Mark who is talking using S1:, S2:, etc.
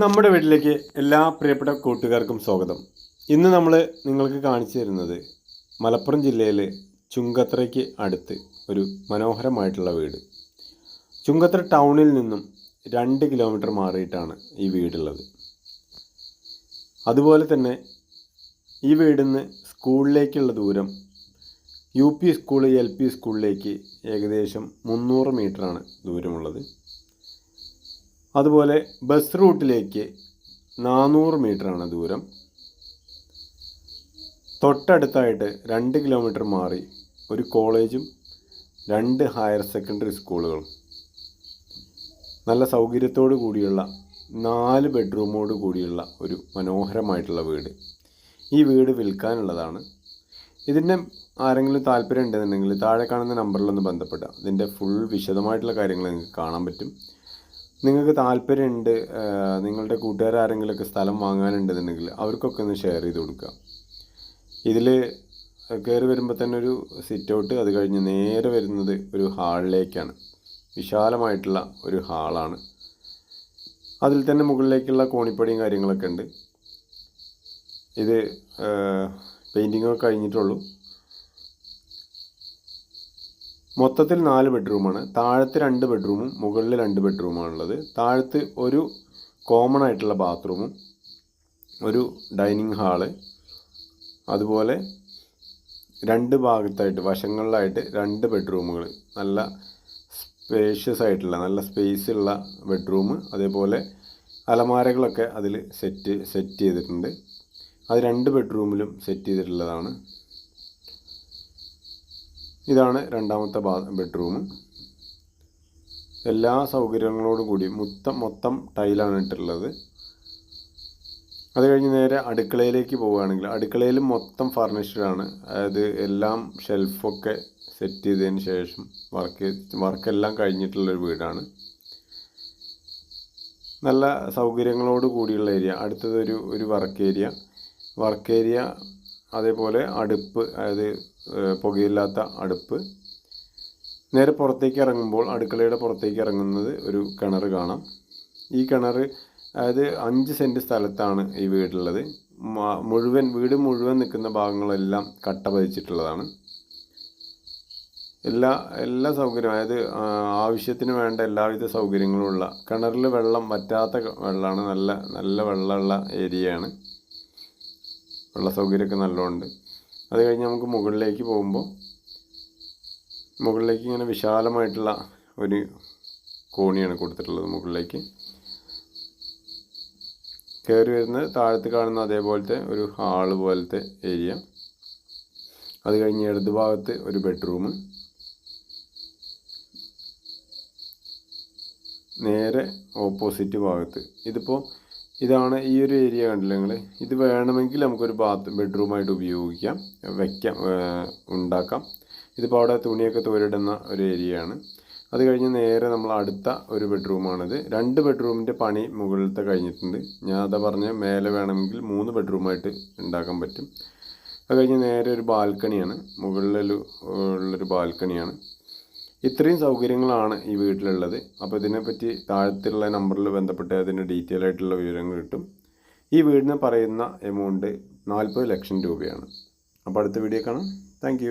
S1: നമ്മുടെ വീട്ടിലേക്ക് എല്ലാ പ്രിയപ്പെട്ട കൂട്ടുകാർക്കും സ്വാഗതം. ഇന്ന് നമ്മൾ നിങ്ങൾക്ക് കാണിച്ചു തരുന്നത് മലപ്പുറം ജില്ലയിലെ ചുങ്കത്രയ്ക്ക് അടുത്ത് ഒരു മനോഹരമായിട്ടുള്ള വീട്. ചുങ്കത്ര ടൗണിൽ നിന്നും രണ്ട് കിലോമീറ്റർ മാറിയിട്ടാണ് ഈ വീടുള്ളത്. അതുപോലെ തന്നെ ഈ വീടിൽ നിന്ന് സ്കൂളിലേക്കുള്ള ദൂരം U P school L P സ്കൂളിലേക്ക് ഏകദേശം മുന്നൂറ് മീറ്ററാണ് ദൂരമുള്ളത്. അതുപോലെ ബസ് റൂട്ടിലേക്ക് നാനൂറ് മീറ്ററാണ് ദൂരം. തൊട്ടടുത്തായിട്ട് രണ്ട് കിലോമീറ്റർ മാറി ഒരു കോളേജും രണ്ട് ഹയർ സെക്കൻഡറി സ്കൂളുകളും നല്ല സൗകര്യത്തോടു കൂടിയുള്ള നാല് ബെഡ്റൂമോട് കൂടിയുള്ള ഒരു മനോഹരമായിട്ടുള്ള വീട്. ഈ വീട് വിൽക്കാനുള്ളതാണ്. ഇതിന്റെ ആരെങ്കിലും താല്പര്യം ഉണ്ടെന്നുണ്ടെങ്കിൽ താഴെ കാണുന്ന നമ്പറിലൊന്ന് ബന്ധപ്പെട്ടാൽ ഇതിന്റെ ഫുൾ വിശദമായിട്ടുള്ള കാര്യങ്ങൾ നിങ്ങൾക്ക് കാണാൻ പറ്റും. നിങ്ങൾക്ക് താല്പര്യമുണ്ട് നിങ്ങളുടെ കൂട്ടുകാർ ആരെങ്കിലുമൊക്കെ സ്ഥലം വാങ്ങാനുണ്ടെന്നുണ്ടെങ്കിൽ അവർക്കൊക്കെ ഒന്ന് ഷെയർ ചെയ്ത് കൊടുക്കുക. ഇതിൽ കയറി വരുമ്പോൾ തന്നെ ഒരു സിറ്റ് ഔട്ട് അത് കഴിഞ്ഞ് നേരെ വരുന്നത് ഒരു ഹാളിലേക്കാണ് വിശാലമായിട്ടുള്ള ഒരു ഹാളാണ് അതിൽ തന്നെ മുകളിലേക്കുള്ള കോണിപ്പടിയും കാര്യങ്ങളൊക്കെ ഉണ്ട്. ഇത് പെയിന്റിങ്ങൊക്കെ കഴിഞ്ഞിട്ടുള്ളൂ. മൊത്തത്തിൽ നാല് ബെഡ്റൂമാണ്. താഴത്ത് രണ്ട് ബെഡ്റൂമും മുകളിൽ രണ്ട് ബെഡ്റൂമാണ് ഉള്ളത് താഴത്ത് ഒരു കോമൺ ആയിട്ടുള്ള ബാത്റൂമും ഒരു ഡൈനിങ് ഹാൾ അതുപോലെ രണ്ട് ഭാഗത്തായിട്ട് വശങ്ങളിലായിട്ട് രണ്ട് ബെഡ്റൂമുകൾ നല്ല സ്പേഷ്യസ് ആയിട്ടുള്ള നല്ല സ്പേസ് ഉള്ള ബെഡ്റൂം. അതേപോലെ അലമാരകളൊക്കെ അതിൽ സെറ്റ് സെറ്റ് ചെയ്തിട്ടുണ്ട്. അത് രണ്ട് ബെഡ്റൂമിലും സെറ്റ് ചെയ്തിട്ടുള്ളതാണ്. ഇതാണ് രണ്ടാമത്തെ ബാ ബെഡ്റൂം. എല്ലാ സൗകര്യങ്ങളോടും കൂടി മൊത്തം മൊത്തം ടൈലാണ് ഇട്ടിട്ടുള്ളത്. അത് കഴിഞ്ഞ് നേരെ അടുക്കളയിലേക്ക് പോവുകയാണെങ്കിൽ അടുക്കളയിലും മൊത്തം ആണ് അതായത് എല്ലാം ഷെൽഫൊക്കെ സെറ്റ് ചെയ്തതിന് ശേഷം വർക്ക് വർക്കെല്ലാം കഴിഞ്ഞിട്ടുള്ളൊരു വീടാണ്. നല്ല സൗകര്യങ്ങളോട് കൂടിയുള്ള ഏരിയ. അടുത്തത് ഒരു ഒരു വർക്ക് ഏരിയ. വർക്ക് ഏരിയ അതേപോലെ അടുപ്പ് അതായത് പുകയില്ലാത്ത അടുപ്പ്. നേരെ പുറത്തേക്ക് ഇറങ്ങുമ്പോൾ അടുക്കളയുടെ പുറത്തേക്ക് ഇറങ്ങുന്നത് ഒരു കിണർ കാണാം. ഈ കിണർ അതായത് അഞ്ച് സെന്റ് സ്ഥലത്താണ് ഈ വീടുള്ളത്. മുഴുവൻ വീട് മുഴുവൻ നിൽക്കുന്ന ഭാഗങ്ങളെല്ലാം കട്ട പതിച്ചിട്ടുള്ളതാണ്. എല്ലാ എല്ലാ സൗകര്യം അതായത് ആവശ്യത്തിന് വേണ്ട എല്ലാവിധ സൗകര്യങ്ങളുമുള്ള കിണറിൽ വെള്ളം വറ്റാത്ത വെള്ളമാണ് നല്ല നല്ല വെള്ളമുള്ള ഏരിയയാണ്. വെള്ള സൗകര്യമൊക്കെ നല്ലതുണ്ട് അത് കഴിഞ്ഞ് നമുക്ക് മുകളിലേക്ക് പോകുമ്പോൾ മുകളിലേക്ക് ഇങ്ങനെ വിശാലമായിട്ടുള്ള ഒരു കോണിയാണ് കൊടുത്തിട്ടുള്ളത് മുകളിലേക്ക്. കയറി വരുന്നത് താഴത്ത് കാണുന്ന അതേപോലത്തെ ഒരു ഹാൾ പോലത്തെ ഏരിയ. അത് കഴിഞ്ഞ് ഇടത് ഭാഗത്ത് ഒരു ബെഡ്റൂം. നേരെ ഓപ്പോസിറ്റ് ഭാഗത്ത്. ഇതിപ്പോൾ ഇതാണ് ഈ ഒരു ഏരിയ കണ്ടില്ല നിങ്ങൾ ഇത് വേണമെങ്കിൽ നമുക്കൊരു ബാത്ത് ബെഡ്റൂമായിട്ട് ഉപയോഗിക്കാം വയ്ക്കാം ഉണ്ടാക്കാം. ഇതിപ്പോൾ അവിടെ തുണിയൊക്കെ തോരിടുന്ന ഒരു ഏരിയയാണ് അത് കഴിഞ്ഞ് നേരെ നമ്മൾ അടുത്ത ഒരു ബെഡ്റൂമാണിത് രണ്ട് ബെഡ്റൂമിന്റെ പണി മുകളിലത്തെ കഴിഞ്ഞിട്ടുണ്ട്. ഞാൻ അതാ പറഞ്ഞ മേലെ വേണമെങ്കിൽ മൂന്ന് ബെഡ്റൂമായിട്ട് ഉണ്ടാക്കാൻ പറ്റും. അത് കഴിഞ്ഞ് നേരെ ഒരു ബാൽക്കണിയാണ് മുകളിലൊരു ഉള്ളൊരു ബാൽക്കണിയാണ് ഇത്രയും സൗകര്യങ്ങളാണ് ഈ വീട്ടിലുള്ളത്. അപ്പോൾ ഇതിനെപ്പറ്റി താഴത്തുള്ള നമ്പറിൽ ബന്ധപ്പെട്ട് അതിന്റെ ഡീറ്റെയിൽ ആയിട്ടുള്ള വിവരങ്ങൾ കിട്ടും. ഈ വീടിന് പറയുന്ന എമൗണ്ട് നാൽപ്പത് ലക്ഷം രൂപയാണ്. അപ്പോൾ അടുത്ത വീഡിയോ കാണാം. താങ്ക്